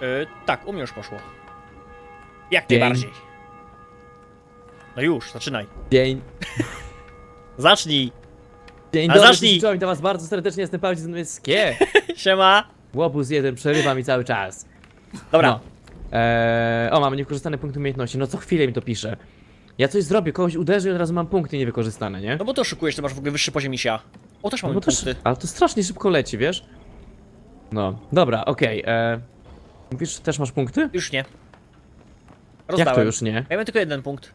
Yy, tak, u mnie już poszło. Jak Dzień. najbardziej. No już, zaczynaj. Dzień, Zacznij! dzień A dobry, zacznij. cześć, witam was bardzo serdecznie, jestem Paweł Zmyskie. Siema! Łobuz jeden przerywa mi cały czas. Dobra, No. Eee, o, mamy niewykorzystane punkty umiejętności, no co chwilę mi to pisze. Ja coś zrobię, kogoś uderzę i od razu mam punkty niewykorzystane, nie? no bo to oszukujesz, to masz w ogóle wyższy poziom misia. O, też No mamy bo to, punkty. ale to strasznie szybko leci, wiesz? No, dobra, okej. eee, Mówisz, że też masz punkty? Już nie. Jak Rozdałem. to już nie? Ja mam tylko jeden punkt.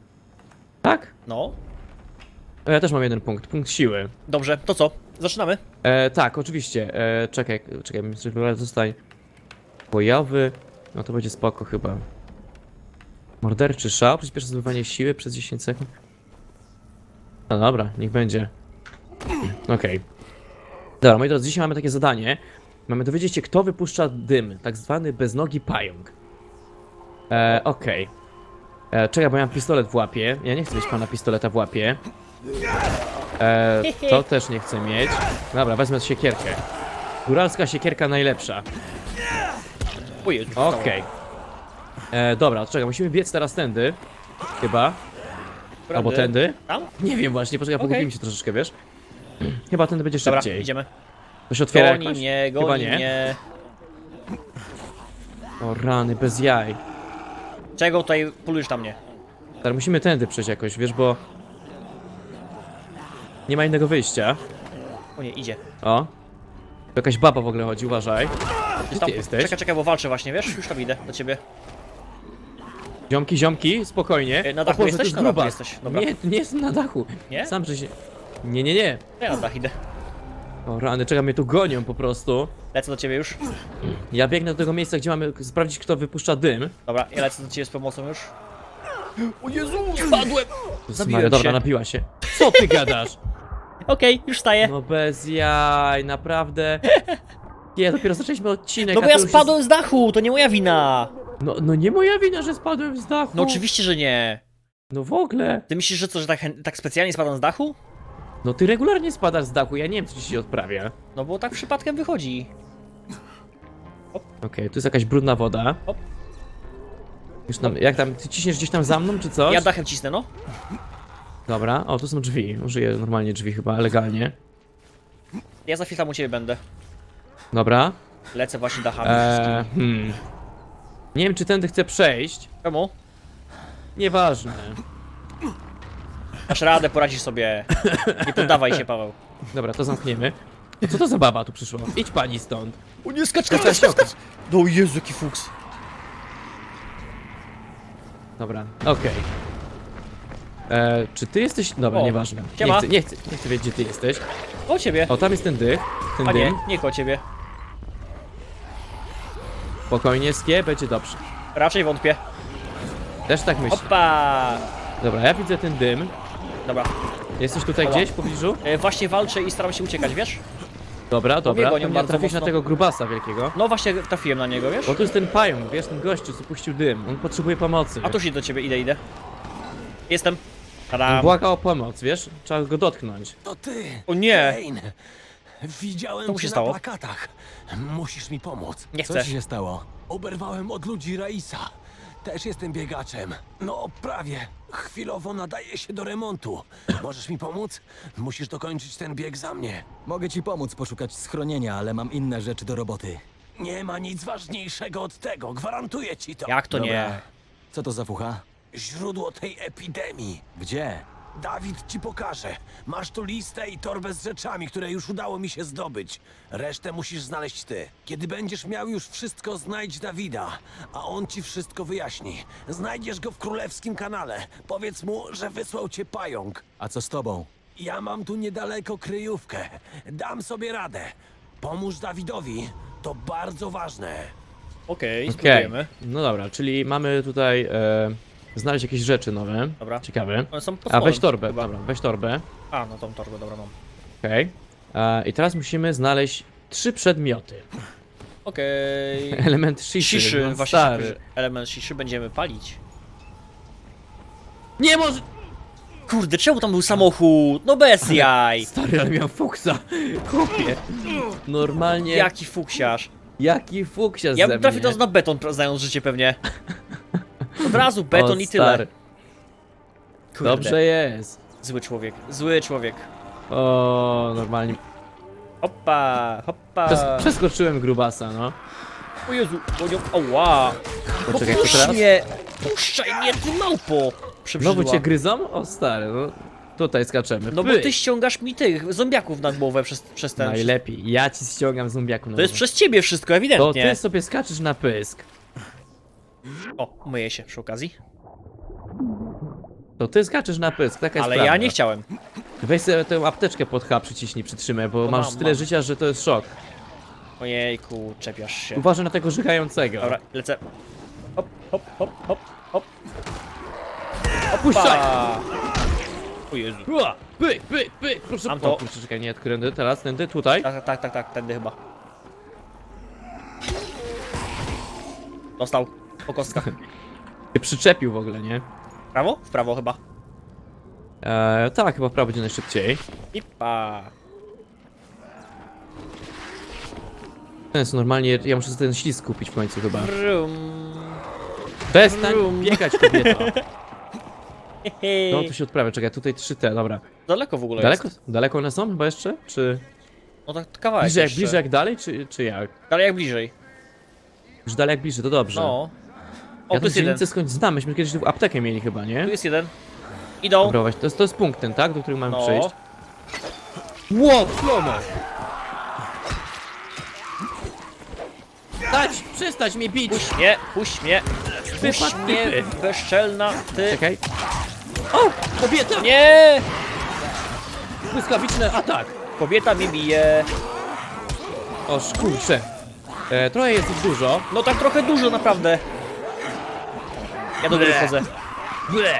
Tak? No, ja też mam jeden punkt, punkt siły. dobrze, to co? Zaczynamy? E, tak, oczywiście. E, czekaj, czekaj, zostań. Pojawy. No to będzie spoko chyba. Morderczy szał, przyspieszy zdobywanie siły przez 10 sekund. No dobra, niech będzie. Okej. Dobra, moi drodzy, dzisiaj mamy takie zadanie. Mamy dowiedzieć się, kto wypuszcza dym, tak zwany beznogi pająk. E, okej. E, czekaj, bo ja mam pistolet w łapie. Ja nie chcę mieć pana pistoleta w łapie. E, to też nie chcę mieć. Dobra, wezmę siekierkę. Góralska siekierka najlepsza. Okej. E, Dobra, czekaj, musimy biec teraz tędy. Chyba. Albo tędy. Tam? Nie wiem właśnie, poczekaj, Okej. pogubiłem się troszeczkę, wiesz? Chyba tędy będzie Dobra, szybciej. idziemy. To się otwiera Goni jakoś? mnie, Chyba goni nie. mnie. O rany, bez jaj. Czego tutaj polujesz na mnie? Teraz musimy tędy przejść jakoś, wiesz, bo... Nie ma innego wyjścia. O nie, idzie. O. Tu Jakaś baba w ogóle chodzi, uważaj. Gdzie Tam, ty jesteś? Czekaj, czekaj, bo walczę właśnie, wiesz? Już tam idę do ciebie. Ziomki, ziomki, spokojnie. E, na O dachu Boże, jesteś? to jest Na dachu grubas. jesteś, dobra. Nie, nie jestem na dachu. Nie? Sam że się... Nie, nie, nie. Ja na dach idę. O rany, czekaj, mnie tu gonią po prostu. Lecę do ciebie już. Ja biegnę do tego miejsca, gdzie mamy sprawdzić, kto wypuszcza dym. Dobra, ja lecę do ciebie z pomocą już. O Jezu, spadłem! Jezus Zabiłem dobra, się. napiła się. Co ty gadasz? Okej, już staję. No bez jaj, naprawdę. Nie, dopiero zaczęliśmy odcinek, No bo a ja już spadłem z dachu, to nie moja wina. Jest... No, no nie moja wina, że spadłem z dachu. No oczywiście, że nie. No w ogóle. Ty myślisz, że co, że tak, chę- tak specjalnie spadam z dachu? No ty regularnie spadasz z dachu, ja nie wiem, co ci się odprawia. No bo tak przypadkiem wychodzi. Okej, tu jest jakaś brudna woda. Hop. Już tam, jak tam, ty ciśniesz gdzieś tam za mną, czy coś? Ja dachem cisnę, no. Dobra, o, tu są drzwi. Użyję normalnie drzwi chyba, legalnie. Ja za chwilę tam u ciebie będę. Dobra. Lecę właśnie dachami Eee, hmm. Nie wiem, czy tędy chcę przejść. Czemu? Nieważne. Masz radę, poradzisz sobie. Nie poddawaj się, Paweł. Dobra, to zamkniemy. Co to za baba tu przyszła? Idź pani stąd. O nie, skacz, skacz, skacz, skacz. No Jezu, jaki fuks. Dobra, okej. Eee, Czy ty jesteś... Dobra, O, nieważne. Nie siema. chcę, nie, chcę, nie chcę wiedzieć, gdzie ty jesteś. O ciebie. O, tam jest ten dych. Ten A nie, dym. nie koło ciebie. Spokojnie, skie, będzie dobrze. Raczej wątpię. Też tak myślę. Opa! Dobra, ja widzę ten dym. Dobra. Jesteś tutaj Dobra. gdzieś w pobliżu? E, właśnie walczę i staram się uciekać, wiesz? Dobra, dobra. gonią To bardzo trafisz na mocno. tego grubasa wielkiego. No właśnie trafiłem na niego, wiesz? Bo tu jest ten pająk, wiesz, ten gościu, co puścił dym. On potrzebuje pomocy. A tu się do ciebie idę, idę. Jestem. On Tadam. błaga o pomoc, wiesz? Trzeba go dotknąć. To ty! O nie! Kane. Widziałem Co mu się cię stało? na plakatach. Musisz mi pomóc. Nie Co chcę. ci się stało? Oberwałem od ludzi Raisa. Też jestem biegaczem. No, prawie. Chwilowo nadaje się do remontu. Możesz mi pomóc? Musisz dokończyć ten bieg za mnie. Mogę ci pomóc poszukać schronienia, ale mam inne rzeczy do roboty. Nie ma nic ważniejszego od tego. Gwarantuję ci to. Jak to nie? Co to za fucha? Źródło tej epidemii. Gdzie? Dawid ci pokaże. Masz tu listę i torbę z rzeczami, które już udało mi się zdobyć. Resztę musisz znaleźć ty. Kiedy będziesz miał już wszystko, znajdź Dawida, a on ci wszystko wyjaśni. Znajdziesz go w królewskim kanale. Powiedz mu, że wysłał cię pająk. A co z tobą? Ja mam tu niedaleko kryjówkę. Dam sobie radę. Pomóż Dawidowi. To bardzo ważne. Okej, Okej. spróbujemy. No dobra, czyli mamy tutaj e, znaleźć jakieś rzeczy nowe. Dobra. Ciekawe. One są pod A weź spodem torbę, chyba. dobra, weź torbę. A, no tą torbę, dobra mam. Okej. E, I teraz musimy znaleźć trzy przedmioty. Okej. Element shiszy. Siszy, no właśnie stary. że element siszy będziemy palić. Nie może... Kurde, czemu tam był samochód? No bez jaj! Stary, ale miał fuksa. Chłopie. Normalnie... Jaki fuksiarz. Jaki fuksia Ja ze bym trafił mnie. teraz na beton, pra- znając życie pewnie. Od razu beton i tyle. Kurde. Dobrze jest. Zły człowiek, zły człowiek. O, normalnie. Hoppa, hoppa. Przes przeskoczyłem grubasa, no. O Jezu, o oła. Poczekaj, Puść teraz? mnie, puszczaj mnie, ty małpo. Znowu cię gryzą? O stary, no. Tutaj skaczemy. No bo Pyk. ty ściągasz mi tych zombiaków na głowę przez, przez ten... Najlepiej. Ja ci ściągam zombiaku na To jest głowę. przez ciebie wszystko, To ewidentnie. ty sobie skaczesz na pysk. O, myję się przy okazji. To ty skaczesz na pysk, taka jest Ale prawda. ja nie chciałem. Weź sobie tę apteczkę pod H, przyciśnij, przytrzymaj, bo No masz mam, tyle mam. życia, że to jest szok. Ojejku, czepiasz się. Uważaj na tego żygającego. Dobra, lecę. Hop, hop, hop, hop, hop. Opuszczaj! Pa! O Jezu. Ua, Pyk, pyk, pyk, proszę. Mam O, to. kurczę, czekaj, nie, którędy, teraz, tędy, tutaj. Tak, tak, tak, tak, tędy chyba. Dostał. Po kostkach. Się przyczepił w ogóle, nie? W prawo? W prawo chyba. Eee, tak, chyba w prawo będzie najszybciej. I pa. To jest normalnie, ja muszę sobie ten ślizg kupić w końcu chyba. Brum. Przestań Brum. biegać, kobieto. Hehe. No, tu się odprawia, czekaj, tutaj 3T, dobra. Daleko w ogóle Daleko, jest. daleko one są chyba jeszcze? Czy No tak kawałek bliżej jak, jeszcze. bliżej jak dalej, czy, czy jak? Dalej jak bliżej. Już dalej jak bliżej, to dobrze. No. O, ja tu jest jeden. skądś znam, myśmy kiedyś tu aptekę mieli chyba, nie? Tu jest jeden. Idą. Dobra, właśnie, to jest, to jest punkt ten, tak? Do którego mamy No. przejść. Ło, slomo! Stać! Przestać mnie bić! Puść mnie, puść mnie. Puść Wypadł mnie, typy. bezczelna ty. Czekaj. O! Kobieta! Nie! Błyskawiczny atak! Kobieta mnie bije. O, kurczę. E, trochę jest ich dużo. No tak trochę dużo naprawdę. Ja do góry wchodzę. Ble.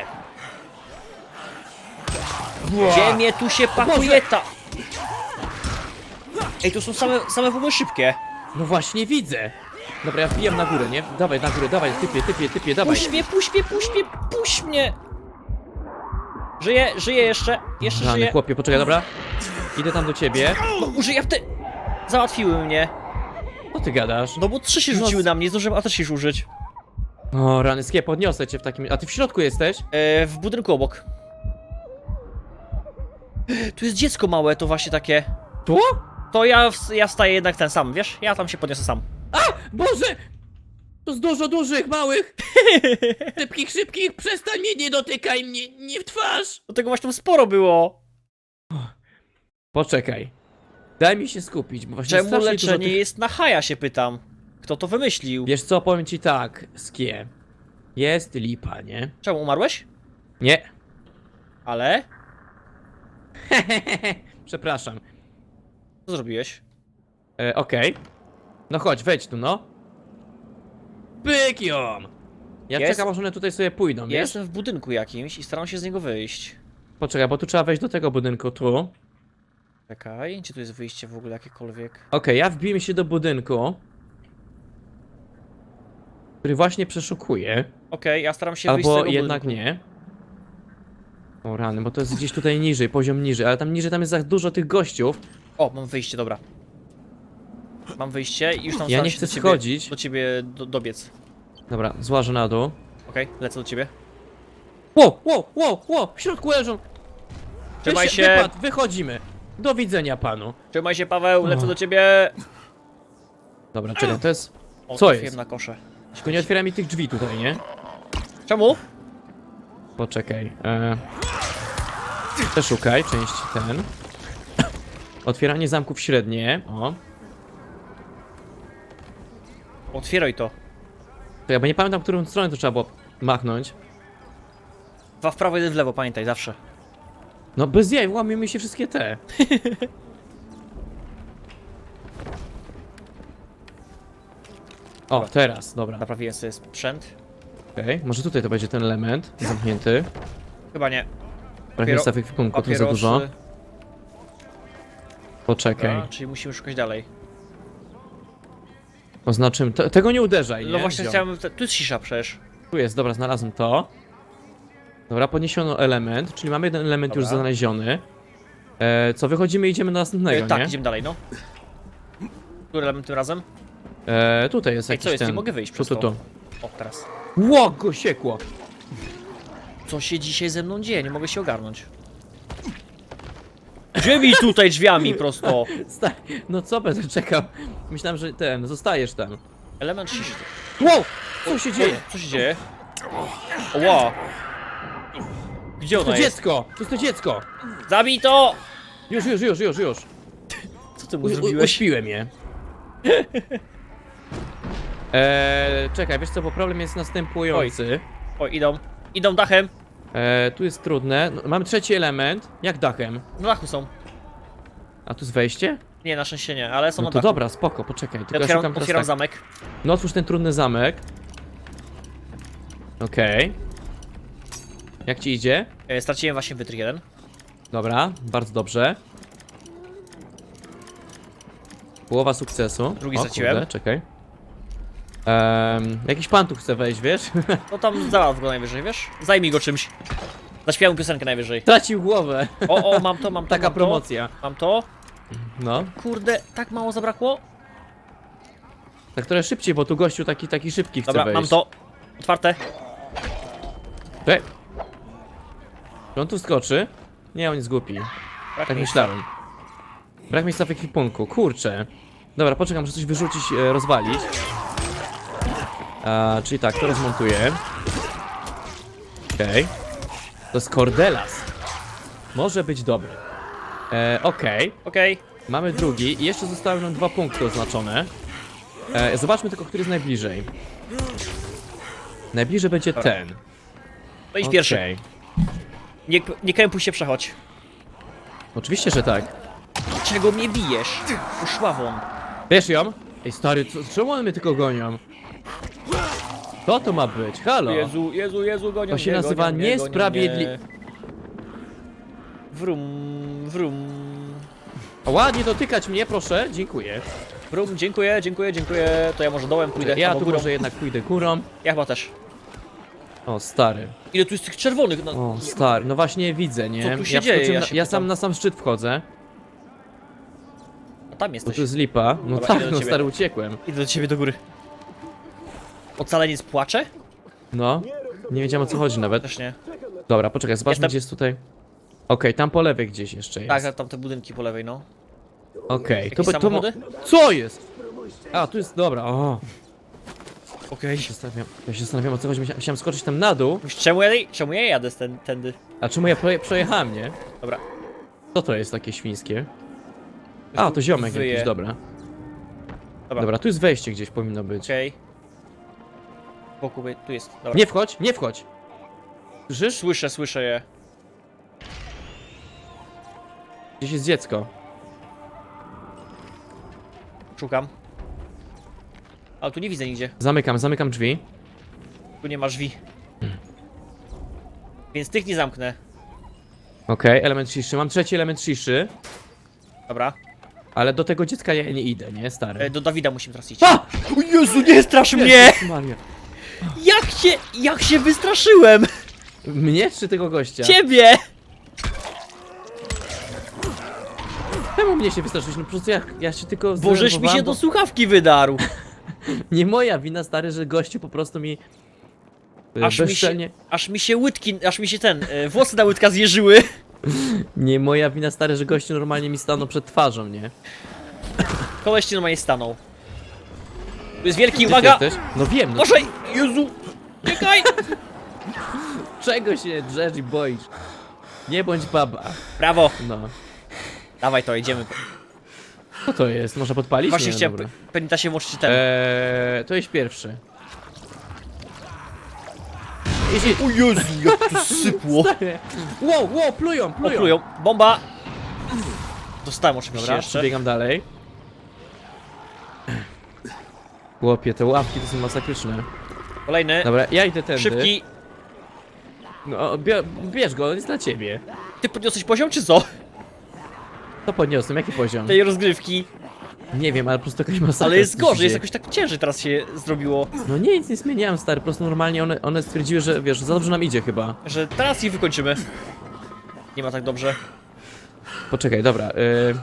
Gdzie mnie tu się pakuje ta... Ej, tu są same, same w ogóle szybkie. No właśnie widzę. Dobra, ja wbijam na górę, nie? Dawaj, na górę, dawaj, typie, typie, typie, dawaj. Puść mnie, puść mnie, puść mnie, puść mnie. Żyję, żyję jeszcze, jeszcze Rany, żyję. chłopie, poczekaj, dobra. Idę tam do ciebie. No, użyję w te... Załatwiły mnie. Co ty gadasz? No bo trzy się No, rzuciły na mnie, zdążyłem się użyć. O, rany, skie, podniosę cię w takim... A ty w środku jesteś? E, w budynku obok. Tu jest dziecko małe, to właśnie takie. Tu? To ja, ja wstaję jednak ten sam, wiesz? Ja tam się podniosę sam. Boże! To jest dużo dużych, małych! Szybkich, szybkich, przestań mnie, nie dotykaj mnie, nie w twarz! Do tego właśnie tam sporo było. Poczekaj. Daj mi się skupić, bo właśnie Czemu strasznie dużo leczenie tych... jest na haja, się pytam. Kto to wymyślił? Wiesz co, powiem ci tak, Skie. Jest lipa, nie? Czemu umarłeś? Nie. Ale? Przepraszam. Co zrobiłeś? E, Okej. No chodź, wejdź tu, no. Pyk ją! Ja Jest- czekam, aż one tutaj sobie pójdą, Ja wiesz? jestem w budynku jakimś i staram się z niego wyjść. Poczekaj, bo tu trzeba wejść do tego budynku, tu. Okej, Czekaj, gdzie tu jest wyjście w ogóle jakiekolwiek? ja wbiję się do budynku. Który właśnie przeszukuję. Okej, ja staram się wyjść z Albo tego jednak budynku. nie. O rany, bo to jest gdzieś tutaj niżej, poziom niżej, ale tam niżej tam jest za dużo tych gościów. O, mam wyjście, dobra. Mam wyjście i już tam Ja staram nie się chcę do ciebie, schodzić. Do ciebie do, dobiec. Dobra, złażę na dół. Okej, lecę do ciebie. Ło, ło, ło, ło, w środku leżą. Trzymaj Wysi- się. Wypadł, wychodzimy. Do widzenia panu. Trzymaj się, Paweł, lecę do ciebie. Dobra, czekaj, to jest... O, Co trafiłem jest? na kosze. Tylko nie otwiera mi tych drzwi tutaj, nie? Czemu? Poczekaj. E... Przeszukaj, części ten. Otwieranie zamków średnie. O. Otwieraj to. To ja bo nie pamiętam, którą stronę to trzeba było machnąć. Dwa w prawo, jeden w lewo, pamiętaj, zawsze. No bez jaj, łamią mi się wszystkie te. O, teraz, dobra. Naprawiłem sobie sprzęt. Okej, może tutaj to będzie ten element zamknięty. Chyba nie. Brak Papiero- miejsca w ekwipunku, to za dużo. Poczekaj. Dobra, czyli musimy szukać dalej. Oznaczymy. Te, tego nie uderzaj, nie? No właśnie Ziom. chciałem... te- Tu jest cisza przecież. Tu jest, dobra, znalazłem to. Dobra, podniesiono element, czyli mamy jeden element już Dobra. znaleziony. E, co, wychodzimy i idziemy do następnego, E, tak, nie? idziemy dalej, no. Który element tym razem? E, tutaj jest Ej, jakiś co jest? ten... Nie mogę wyjść przez tu, to. tu. O, teraz. Ło, go siekło! Co się dzisiaj ze mną dzieje? Nie mogę się ogarnąć. Mi tutaj drzwiami prosto? Sta no co będę czekał? Myślałem, że ten, zostajesz tam. Element siszy. Wow! Co się dzieje? Co się dzieje? Ła! Gdzie To ona jest? dziecko! To jest to dziecko! Zabij to! Już, już, już, już, już. Co ty U, mu u, zrobiłeś? uśpiłem je. Eee, czekaj, wiesz co, bo problem jest następujący. O, idą. Idą dachem. Eee, tu jest trudne. No, mam trzeci element. Jak dachem? Na dachu są. A tu jest wejście? Nie, na szczęście nie, ale są No na to dachu. dobra, spoko, poczekaj. Tylko Ja ja otwieram, szukam teraz otwieram tak. zamek. No otwórz ten trudny zamek. Okej. Jak ci idzie? E, Straciłem właśnie wytrych jeden. Dobra, bardzo dobrze. Połowa sukcesu. Drugi o, straciłem. Kurde, czekaj. Um, jakiś pan tu chce wejść, wiesz? No tam załatw go najwyżej, wiesz? Zajmij go czymś. Zaśpiewam piosenkę najwyżej. Tracił głowę. O, o, mam to, mam to, Taka mam promocja. To, mam to. No. Kurde, tak mało zabrakło. Tak trochę szybciej, bo tu gościu taki, taki szybki chce Dobra, wejść. mam to. Otwarte. Ej. Czy on tu skoczy? Nie, on jest głupi. Brak Tak miejsca. myślałem. Brak miejsca w ekwipunku, kurczę. Dobra, poczekam, że coś wyrzucić, e, rozwalić. A, czyli tak, to rozmontuję. Okej. To jest Cordelas. Może być dobry. E, Okej, Okej. mamy drugi i jeszcze zostały nam dwa punkty oznaczone. E, zobaczmy tylko, który jest najbliżej. Najbliżej będzie ten. To idź pierwszy. Okej. Nie, nie krępuj się, przechodź. Oczywiście, że tak. Czego mnie bijesz? Uszławą. Wiesz ją? Ej stary, co, czemu one mnie tylko gonią? Co to ma być? Halo? Jezu, Jezu, Jezu, gonią To się mnie, nazywa gonią mnie, gonią niesprawiedli- mnie. Wrum, wrum. Ładnie dotykać mnie, proszę, dziękuję. Wrum, dziękuję, dziękuję, dziękuję. To ja może dołem pójdę, Ja albo tu górą. może jednak pójdę górą. Ja chyba też. O, stary. Ile tu jest tych czerwonych? No, O, stary. No właśnie widzę, nie? Co tu się ja dzieje? wskoczyłem Ja na, się ja pytam. sam na sam szczyt wchodzę. a tam Bo jesteś. tu jest lipa. No Dobra, idę tak, do no ciebie. stary, uciekłem. Idę do ciebie do góry. Ocaleniec płacze? No. Nie wiedziałem o co chodzi nawet. Też nie. Dobra, poczekaj, zobaczmy Jestem. gdzie jest tutaj. Okej, tam po lewej gdzieś jeszcze jest. Tak, tam te budynki po lewej, no. Okej, Jakieś to, to mo- samochody? Co jest? A, tu jest, dobra, o. Okej. Ja się zastanawiam, ja się zastanawiam o co chodzi, Myśla- chciałem skoczyć tam na dół. Czemu ja, czemu ja jadę ten, tędy? A czemu ja proje- przejechałem, nie? Dobra. Co to jest takie świńskie? A, to ziomek Wyje. jakiś, dobra. Dobra. Dobra, tu jest wejście gdzieś, powinno być. Okej. Wokół, tu jest. Dobra. Nie wchodź, nie wchodź! Słyszysz? Słyszę, słyszę je. Gdzieś jest dziecko. Szukam. Ale tu nie widzę nigdzie. Zamykam, zamykam drzwi. Tu nie ma drzwi. Więc tych nie zamknę. Okej, element ciszy. Mam trzeci element ciszy, Dobra. ale do tego dziecka ja nie idę, nie, E, stary? do Dawida musimy teraz iść. A! O Jezu, nie strasz mnie! Jezus Maria. Jak się, jak się wystraszyłem! Mnie czy tego gościa? Ciebie! Czemu mnie się wystraszyłeś? No po prostu ja, ja się tylko Bożeś mi się do bo- słuchawki wydarł. Nie moja wina, stary, że gościu po prostu mi... e, Aż mi się, bezczelnie... aż mi się łydki, aż mi się ten, e, włosy na łydka zjeżyły. Nie moja wina, stary, że gościu normalnie mi stanął przed twarzą, nie? Koleś ci normalnie stanął. Tu jest wielki, Gdzie uwaga! jesteś? No wiem, no Boże, Jezu! Czekaj! czego się drzesz i boisz? Nie bądź baba. Brawo! No. Dawaj to, idziemy. Co to jest? Można podpalić? Właśnie nie, chciałem, dobra. się włączyć ten. Eee, to jest pierwszy. Jeśli... O Jezu, jak to sypło! Wow, wow, plują, plują. Oplują. Bomba! Dostałem oczywiście Dobra, jeszcze. przebiegam dalej. Chłopie, te łapki to są masakryczne. Kolejny. Dobra, ja idę tędy. Szybki. No, bie, bierz go, on jest dla ciebie. Ty podniosłeś poziom, czy co? To podniosłem, jaki poziom? Tej rozgrywki. Nie wiem, ale po prostu jakaś masakra. Ale jest gorzej, jest jakoś tak ciężej teraz się zrobiło. No nie, nic nie zmieniałem, stary, po prostu normalnie one, one stwierdziły, że wiesz, za dobrze nam idzie chyba. Że teraz ich wykończymy. Nie ma tak dobrze. Poczekaj, dobra, yy...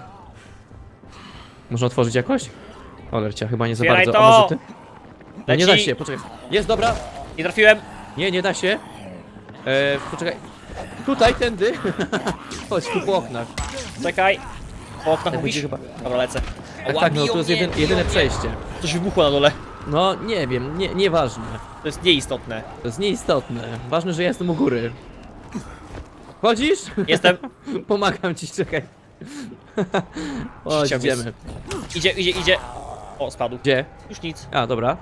Można otworzyć jakoś? Olercia, chyba nie za Otwieraj bardzo. to! A może ty? No nie da Leci. się, poczekaj. Jest, dobra. Nie trafiłem. Nie, nie da się. E, poczekaj. Tutaj, tędy. Chodź, tu po oknach. Czekaj. Po oknach Tak mówisz? będzie chyba- Dobra, lecę. Tak, tak, no biją to jest mnie, jedyn, biją jedyne mnie. przejście. Coś wybuchło na dole. No, nie wiem, nie, nieważne. To jest nieistotne. To jest nieistotne. Ważne, że ja jestem u góry. Chodzisz? Jestem. Pomagam ci, czekaj. Chodź, idziemy. Idzie, idzie, idzie. O, spadł. Gdzie? Już nic. A, dobra.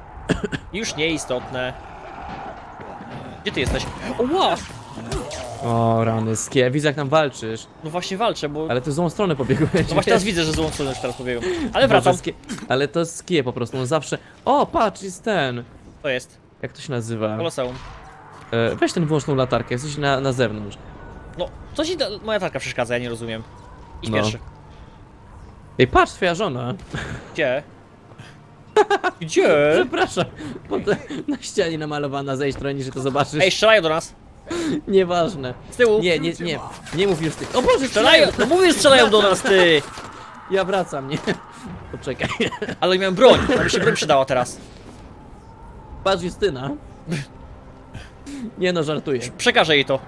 Już nieistotne. Gdzie ty jesteś? O, ła! O, rany, skie. Widzę, jak tam walczysz. No właśnie walczę, bo... Ale ty w złą stronę pobiegłeś. No właśnie teraz widzę, że złą stronę już teraz pobiegłem. Ale wracam. Boże, skie... Ale to skie po prostu, on zawsze... O, patrz, jest ten. To jest. Jak to się nazywa? Koloseum. E, weź ten włączną latarkę, jesteś na, na zewnątrz. No, co ci ta, moja tarka przeszkadza, ja nie rozumiem. Idź No. pierwszy. Ej, patrz, twoja żona. Gdzie? Gdzie? Przepraszam. Pod, na ścianie namalowana, zejdź trochę niżej, to zobaczysz. Ej, strzelają do nas. Nieważne. Z tyłu. Nie, nie, nie. Nie mów już ty. O Boże, Strzelają! No mówię, strzelają do nas, ty! Ja wracam, nie. Poczekaj. Ale miałem broń, to mi się broń przydała teraz. Patrz, Justyna. Nie no, żartuję. Przekażę jej to.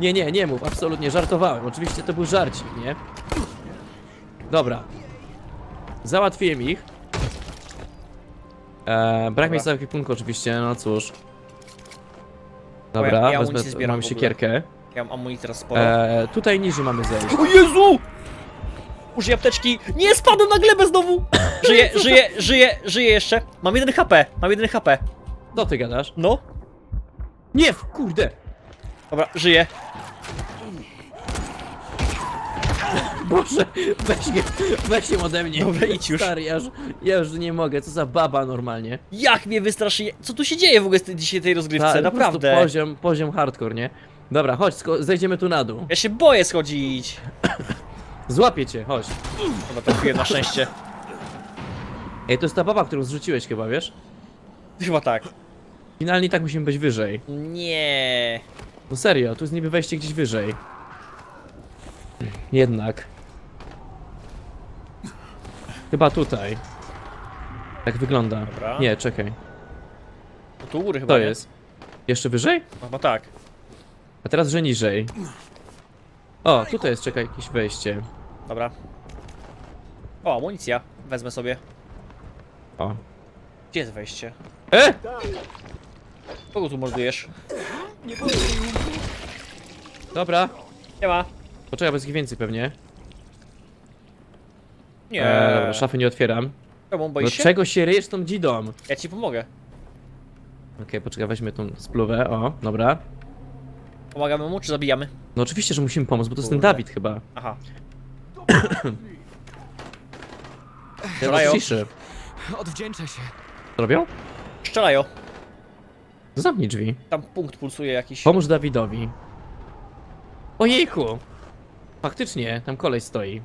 Nie, nie, nie mów, absolutnie, żartowałem. Oczywiście to był żarcik, nie? Dobra. Załatwiłem ich. Eee, brak miejsca w ekwipunku oczywiście, no cóż. Bo ja- Dobra, ja wezmę, zbieram mam w ogóle. siekierkę. Ja mam amunicji teraz sporo. Eee, tutaj niżej mamy zejść. O Jezu! Użyj apteczki! Nie, spadłem na glebę znowu! Żyję, żyję, żyję, żyję jeszcze. Mam jeden HP, mam jeden HP. Co ty gadasz? No. Nie, w- kurde! Dobra, żyję. Boże, weź, je- weź ją ode mnie. Dobra, idź już. Stary, ja już, ja już nie mogę, co za baba normalnie. Jak mnie wystraszy... Co tu się dzieje w ogóle z tej- dzisiaj tej rozgrywce? Ta- po prostu Naprawdę. Poziom, poziom hardcore, nie? Dobra, chodź, sko- zejdziemy tu na dół. Ja się boję schodzić. Złapię cię, chodź. Dobra, trafiłem na szczęście. Ej, to jest ta baba, którą zrzuciłeś chyba, wiesz? Chyba tak. Finalnie i tak musimy być wyżej. Nie. No serio, tu jest niby wejście gdzieś wyżej. Jednak. Chyba tutaj. Tak wygląda. Dobra. Nie, czekaj. No tu u góry chyba To nie? jest. Jeszcze wyżej? No, Chyba tak. A teraz, że niżej. O, tutaj jest, czekaj, jakieś wejście. Dobra. O, amunicja. Wezmę sobie. O. Gdzie jest wejście? E! Kogo tu mordujesz? Dobra. Nie ma. Poczekaj, bo jest ich więcej pewnie. Nie. E, dobra, szafy nie otwieram. Czemu, No boisz się? czego się ryjesz tą dzidą? Ja ci pomogę. Okej, poczekaj, weźmy tą spluwę, o, dobra. Pomagamy mu, czy zabijamy? No oczywiście, że musimy pomóc, bo to jest ten Kurde. Dawid chyba. Aha. Teraz ciszy. Odwdzięczę się. Co robią? Strzelają. Zamknij drzwi. Tam punkt pulsuje jakiś. Pomóż Dawidowi. Ojejku! Faktycznie, tam kolej stoi.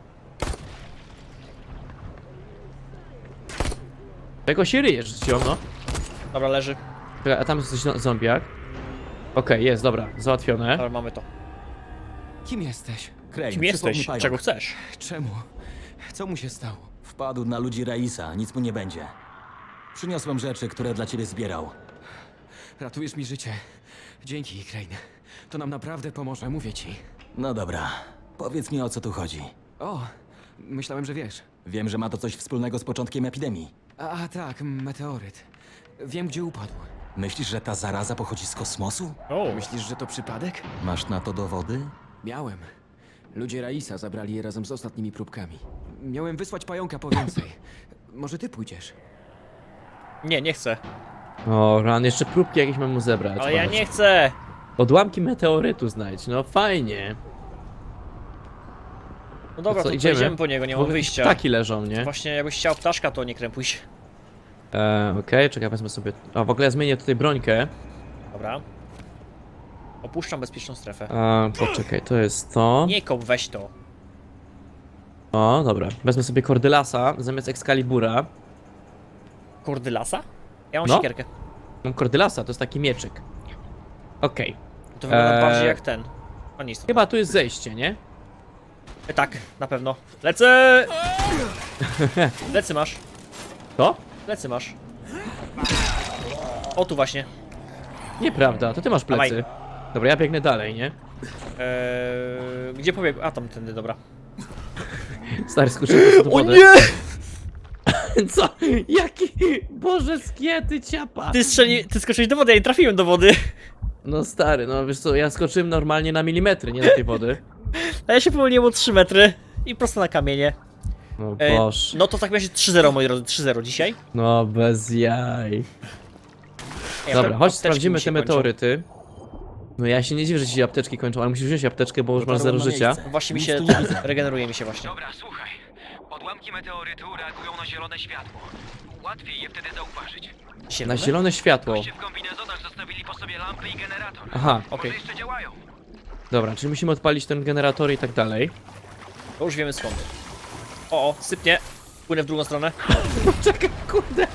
Czego się ryjesz, no? Dobra, leży. Czekaj, A tam jest coś zo- zombiak. Okej, jest, dobra, załatwione. Dobra, mamy to. Kim jesteś? Crane, Kim jesteś? pająk. Czego chcesz? Czemu? Co mu się stało? Wpadł na ludzi Raisa, nic mu nie będzie. Przyniosłem rzeczy, które dla ciebie zbierał. Ratujesz mi życie. Dzięki, Crane. To nam naprawdę pomoże, mówię ci. No dobra, powiedz mi o co tu chodzi. O, myślałem, że wiesz. Wiem, że ma to coś wspólnego z początkiem epidemii. A tak, meteoryt. Wiem, gdzie upadł. Myślisz, że ta zaraza pochodzi z kosmosu? O, Myślisz, że to przypadek? Masz na to dowody? Miałem. Ludzie Raisa zabrali je razem z ostatnimi próbkami. Miałem wysłać pająka po więcej. Może ty pójdziesz? nie, nie chcę. O, ran, jeszcze próbki jakieś mam mu zebrać. Ale ja nie chcę. Odłamki meteorytu znajdź, no fajnie. No dobra, co, to, idziemy? idziemy po niego, nie mam wyjścia. Ptaki leżą, nie? Właśnie jakbyś chciał ptaszka, to nie krępuj się. E, Okej, czekaj, wezmę sobie... A w ogóle ja zmienię tutaj brońkę. Dobra. Opuszczam bezpieczną strefę. A, poczekaj, to jest to. Nie kop, weź to. O, dobra. Wezmę sobie Cordylasa zamiast Excalibura. Kordylasa? Ja mam No. siekierkę. Mam Cordylasa, to jest taki mieczyk. Okej. To wygląda Eee. bardziej jak ten. A. Chyba tu jest zejście, nie? E, Tak, na pewno. Lecę! Lecy masz. To? Plecy masz. O, tu właśnie. Nieprawda, to ty masz plecy. Dawaj. Dobra, ja biegnę dalej, nie? Eee, gdzie pobiegł? A, tam, tędy, dobra. Stary, skoczyłem do O wody. nie! Co? Jaki? Boże, skiety ciapa! Ty, strzeli... Ty skoczyłeś do wody, ja nie trafiłem do wody. No stary, no wiesz co, ja skoczyłem normalnie na milimetry, nie na tej wody. A ja się pomyliłem o 3 metry. I prosto na kamienie. No E, boż. no to tak będzie 3-0, moi drodzy, 3-0 dzisiaj. No bez jaj. Ej, Dobra, apte- chodź sprawdzimy mi te się kończą. meteoryty. No ja się nie dziwię, że ci apteczki kończą, ale musisz wziąć apteczkę, bo już masz zero życia. Właśnie mi się... Regeneruje mi się właśnie. Dobra, słuchaj. Odłamki meteorytu reagują na zielone światło. Łatwiej je wtedy zauważyć. Na Zielone? światło. Goście w kombinezonach zostawili po sobie lampy i generator. Aha, Okej. Może jeszcze działają. dobra, czyli musimy odpalić ten generator i tak dalej. To już wiemy skąd. O, o, sypnie. Płynę w drugą stronę. Czekaj, kurde,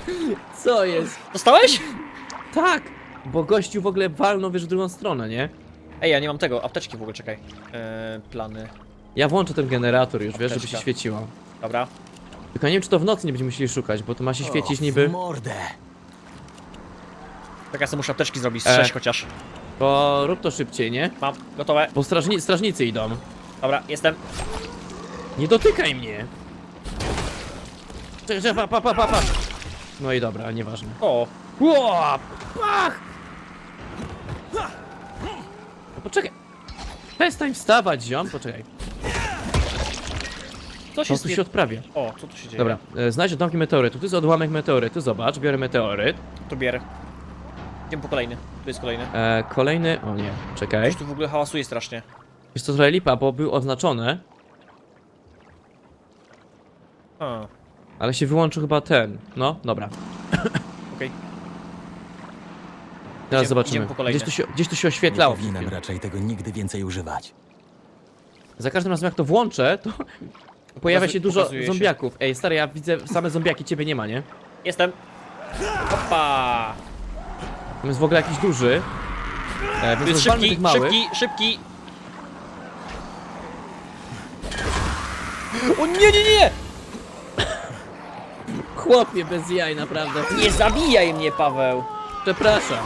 co jest? Dostałeś? Tak, bo gościu w ogóle walnął, wiesz, w drugą stronę, nie? Ej, ja nie mam tego, apteczki w ogóle, czekaj. Eee, plany. Ja włączę ten generator już, wiesz, żeby się Apteczka. świeciło. Dobra. Tylko nie wiem, czy to w nocy nie będziemy musieli szukać, bo to ma się świecić O, niby. mordę. Tak, ja sobie muszę apteczki zrobić, z E. 6 chociaż. To rób to szybciej, nie? Mam, gotowe. Bo strażni strażnicy idą. Dobra, jestem. Nie dotykaj mnie! Czekaj, czekaj, pa, pa, pa, pa. No i dobra, nieważne. O, Ło! Pach! No poczekaj. Przestań wstawać, ziom, poczekaj. Co się Co tu się odprawia? O, co tu się dzieje? Dobra, e, znajdź odłamki meteorytu. To jest odłamek meteorytu, zobacz, biorę meteoryt. To bierę. Idziemy po kolejny. Tu jest kolejny. E, kolejny, o nie, czekaj. Coś tu w ogóle hałasuje strasznie. Jest to trochę lipa, bo był oznaczone, A, ale się wyłączył chyba ten. No, dobra. okej. Teraz Idziemy- zobaczymy. idziemy po kolejne. Gdzieś tu się, gdzieś tu się Nie oświetlało. powinienem raczej tego nigdy więcej używać. Za każdym razem jak to włączę, to pojawia się dużo pokazuje się. zombiaków. Ej, stary, ja widzę same zombiaki, ciebie nie ma, nie? Jestem. Opa! Tam jest w ogóle jakiś duży. E, więc jest rozwalmy szybki, tych małych. szybki, szybki. O nie, nie, nie! Chłopie, bez jaj, naprawdę. Nie zabijaj mnie, Paweł! Przepraszam.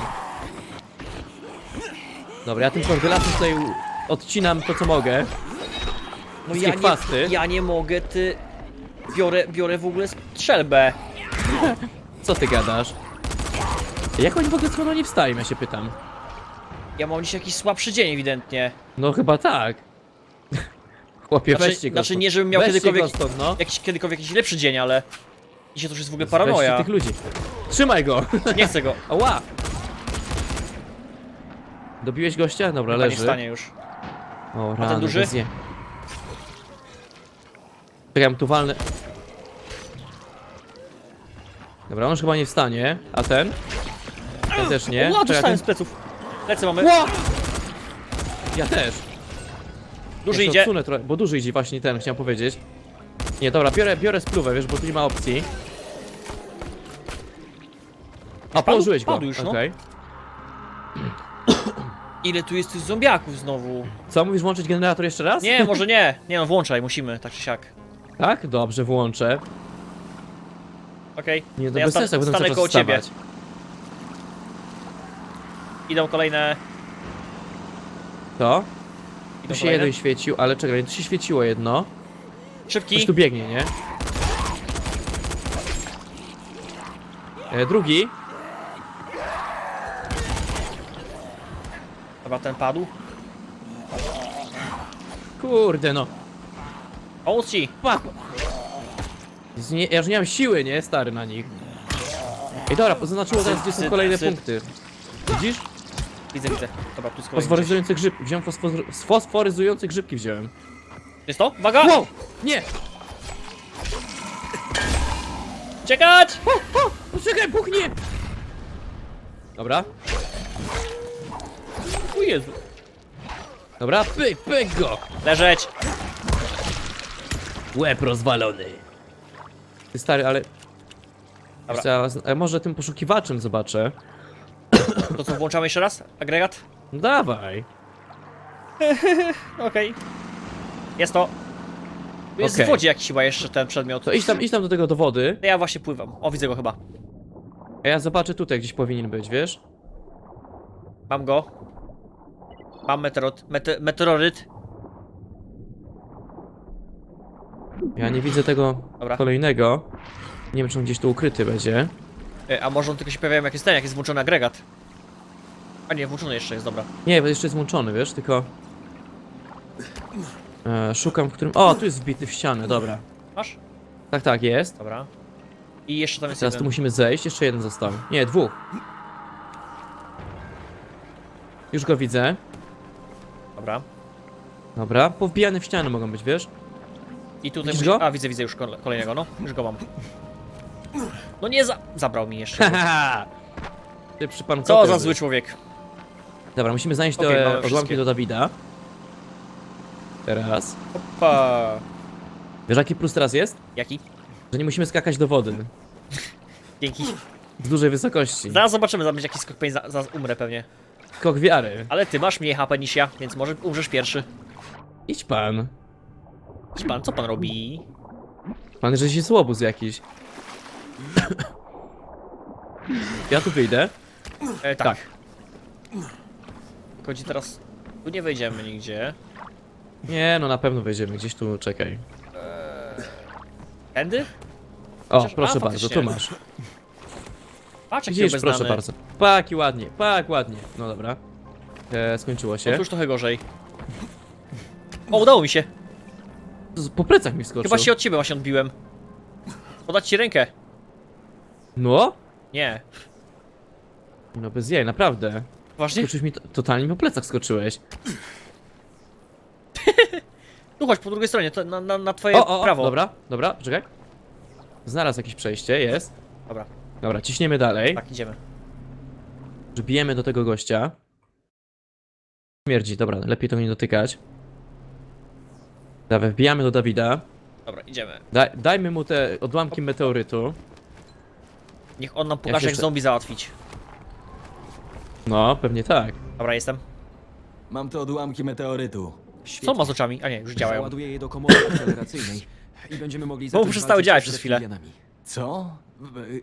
Dobra, ja tym kondylatem tutaj u- odcinam to, co mogę. No ja nie, ja nie mogę, ty... Biorę, biorę w ogóle strzelbę. Co ty gadasz? Jak oni w ogóle skąd oni wstają, ja się pytam. Ja mam dzisiaj jakiś słabszy dzień ewidentnie. No chyba tak. Chłopie, Znaczy- weźcie go znaczy nie, żebym miał kiedykolwiek- stąd, no. Jakiś kiedykolwiek jakiś lepszy dzień, ale... Dzisiaj to już jest w ogóle paranoja. tych ludzi. Trzymaj go! Nie chcę go. Ała! Dobiłeś gościa? Dobra, Chyba nie leży. wstanie już. O, rany, duży? bez je. Czekaj, tu walnę. Dobra, on już chyba nie wstanie, a ten? Ten też nie. Ła, Czekaj, dostałem ten... z pleców. Lecę mamy. Ła! Ja też. Duży ja się idzie. Odsunę trochę, bo duży idzie właśnie ten, chciałem powiedzieć. Nie, dobra, biorę, biorę spluwę, wiesz, bo tu nie ma opcji. A, padł? położyłeś go. Padł już, no. Okej. Ile tu jest tych zombiaków znowu? Co, mówisz włączyć generator jeszcze raz? Nie, może nie. Nie no, włączaj, musimy, tak czy siak. Tak? Dobrze, włączę. Okej. Nie, To to ja bez sta- sensu, jak będę stanę cały koło czas ciebie. Idą kolejne. To? Idą Tu się kolejne. jeden świecił, ale czekaj, tu się świeciło jedno. Ktoś Szybki. tu biegnie, nie? E, drugi. Chyba ten padł. Kurde no. Pomóc ci. Fuck. Jezu, Nie, ja już nie mam siły, nie? Stary na nich. Ej, dobra, zaznaczyło teraz, gdzie są kolejne punkty. Widzisz? Widzę, widzę. Dobra, tu gdzieś. Fosforyzujące grzybki. Wziąłem fosfor... fosforyzujące grzybki wziąłem. Jest to? Uwaga! Wow! Nie! Czekać! Poczekaj, puchnie! Dobra, O Jezu. dobra, pyk, pyk go! Leżeć. Łeb rozwalony. Ty stary, ale... Dobra. A może tym poszukiwaczem zobaczę. To co, włączamy jeszcze raz? Agregat? No dawaj. Okej. Jest to. Tu jest Okej. w wodzie jakiś chyba jeszcze ten przedmiot. To idź tam, idź tam do tego do wody, To ja właśnie pływam. O, widzę go chyba. a ja zobaczę tutaj, gdzieś powinien być, wiesz? Mam go. Mam meteorot, mete, meteoryt. Ja nie widzę tego Dobra. kolejnego. Nie wiem, czy on gdzieś tu ukryty będzie. E, A może on tylko się pojawia jak jest ten, jak jest włączony agregat. A nie, włączony jeszcze jest, dobra. Nie, bo jeszcze jest włączony, wiesz, tylko... E, szukam, w którym... O, tu jest wbity w ścianę, dobra. Masz? Tak, tak, jest. Dobra. I jeszcze tam jest Teraz tu jeden. musimy zejść, jeszcze jeden został. Nie, dwóch. Już go widzę. Dobra. Dobra, powbijane w ścianę mogą być, wiesz? I tutaj Widzisz go? A, widzę, widzę już kole- kolejnego, no. Już go mam. No nie za... Zabrał mi jeszcze. Haha! Ty przypan Co kotem za zły człowiek. Dobra, musimy znaleźć Okej, mamy odłamki wszystkie. do Dawida. Teraz. Pa. Wiesz jaki plus teraz jest? Jaki? Że nie musimy skakać do wody. Dzięki. Z dużej wysokości. Zaraz zobaczymy, zaraz będzie jakiś skok pewnie, za- zaraz umrę pewnie. Skok wiary. Ale ty masz mniej HP niż ja, więc może umrzesz pierwszy. Idź pan. Pan, co pan robi? Pan, że się słobuz jakiś. Ja tu wyjdę. E, tak. Tak. Chodzi teraz... Tu nie wejdziemy nigdzie. Nie, no na pewno wejdziemy gdzieś tu, czekaj. Tędy? O, Chociaż- proszę a, bardzo, faktycznie. tu masz. Patrz, jaki Widzisz, obeznany. proszę bardzo. Paki ładnie, pak ładnie. No dobra. E, skończyło się. No to już trochę gorzej. O, udało mi się. Z- Po plecach mi skoczył. Chyba się od ciebie właśnie odbiłem. Podać ci rękę. No? Nie. No bez jej, naprawdę. Poważnie? Skoczyłeś mi, to, totalnie po plecach skoczyłeś. Tu chodź, po drugiej stronie, to na, na, na twoje O, o, o, prawo. dobra, dobra, czekaj. Znalazł jakieś przejście, jest. Dobra, Dobra, ciśniemy dalej. tak, idziemy. Bijemy do tego gościa. Śmierdzi, dobra, lepiej to nie dotykać. Dawaj, wbijamy do Dawida. Dobra, idziemy. Daj, dajmy mu te odłamki meteorytu. Niech on nam pokaże, jak jeszcze- zombie załatwić. No, pewnie tak. Dobra, jestem. Mam te odłamki meteorytu. Co ma z oczami? A nie, już działają. Załaduję je do komory akceleracyjnej i będziemy mogli Bo zacząć przestały walczyć działać przez chwilę. Co?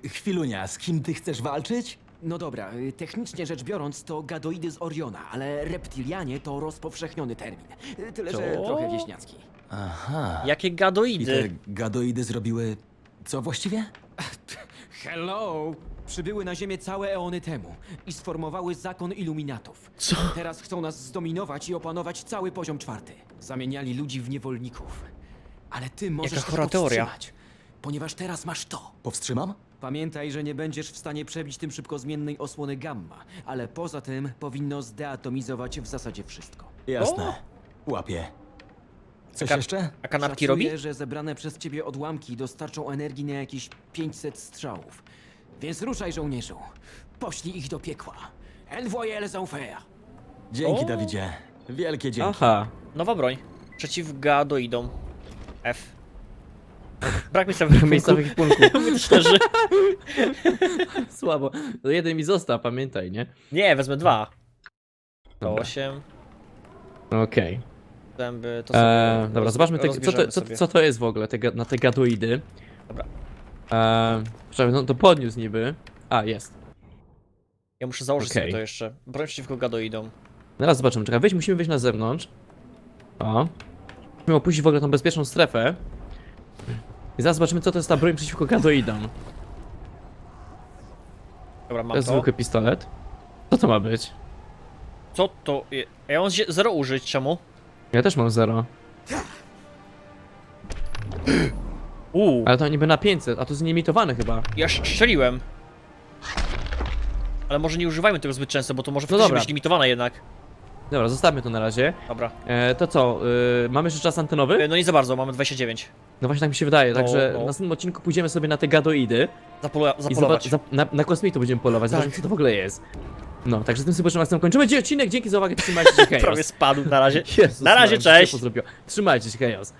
Chwilunia, z kim ty chcesz walczyć? No dobra, y, technicznie rzecz biorąc to gadoidy z Oriona, ale reptilianie to rozpowszechniony termin. Y, Tyle, że Co? trochę wieśniacki. Aha. Jakie I te gadoidy. gadoidy zrobiły... co właściwie? Hello! Przybyły na Ziemię całe eony temu i sformowały zakon iluminatów. Co? Teraz chcą nas zdominować i opanować cały poziom czwarty. Zamieniali ludzi w niewolników. Ale ty możesz Jaka to chora teoria. powstrzymać, ponieważ teraz masz to. Powstrzymam? Pamiętaj, że nie będziesz w stanie przebić tym szybkozmiennej osłony gamma, ale poza tym powinno zdeatomizować w zasadzie wszystko. Jasne. Łapię. Coś Ka- jeszcze? A kanapki Szacuję, robi? że zebrane przez ciebie odłamki dostarczą energii na jakieś 500 strzałów. Więc ruszaj, żołnierzu. Poślij ich do piekła. Envoy les enfers. Dzięki, O. Dawidzie. Wielkie dzięki. Aha. Nowa broń. Przeciw gadoidom. F. Brak miejsca w Miejsca w ekwipunku. ekwipunku. Mnie też leży. Słabo. No jeden mi został, pamiętaj, nie? Nie, wezmę dwa. To Dobra. osiem. Okej. Zęby, to sobie Eee, dobra, zobaczmy, te, co, to, rozbierzemy co, sobie. co to jest w ogóle te, ga- na te gadoidy. Dobra. Eee, czekaj, no to podniósł niby. A, jest. Ja muszę założyć Okej. sobie to jeszcze. Broń przeciwko gadoidom. Zaraz zobaczymy, czekaj, wyjść, musimy wyjść na zewnątrz. O. Musimy opuścić w ogóle tą bezpieczną strefę. I zaraz zobaczymy, co to jest ta broń przeciwko gadoidom. Dobra, To mam jest to. zwykły pistolet. Co to ma być? Co to? je- Ja mam zie- zero użyć, czemu? Ja też mam zero. Uuu, Ale to niby na 500, a to jest nieimitowane chyba. ja sz- strzeliłem. Ale może nie używajmy tego zbyt często, bo to może No faktycznie dobra. być limitowane jednak. Dobra, zostawmy to na razie. Dobra. E, to co, y, mamy jeszcze czas antenowy? E, No nie za bardzo, mamy 29. No właśnie tak mi się wydaje, No, także no. w następnym odcinku pójdziemy sobie na te gadoidy Zapolo i zapolować. zobacz, za, na, na kosmitu będziemy polować, Tak. zobaczymy co to w ogóle jest. No, także z tym sobie na kończymy Dzień odcinek, dzięki za uwagę, trzymajcie się. Prawie spadł na razie. Jezus Na razie, Maria, cześć. zrobiło. Trzymajcie się, hejos.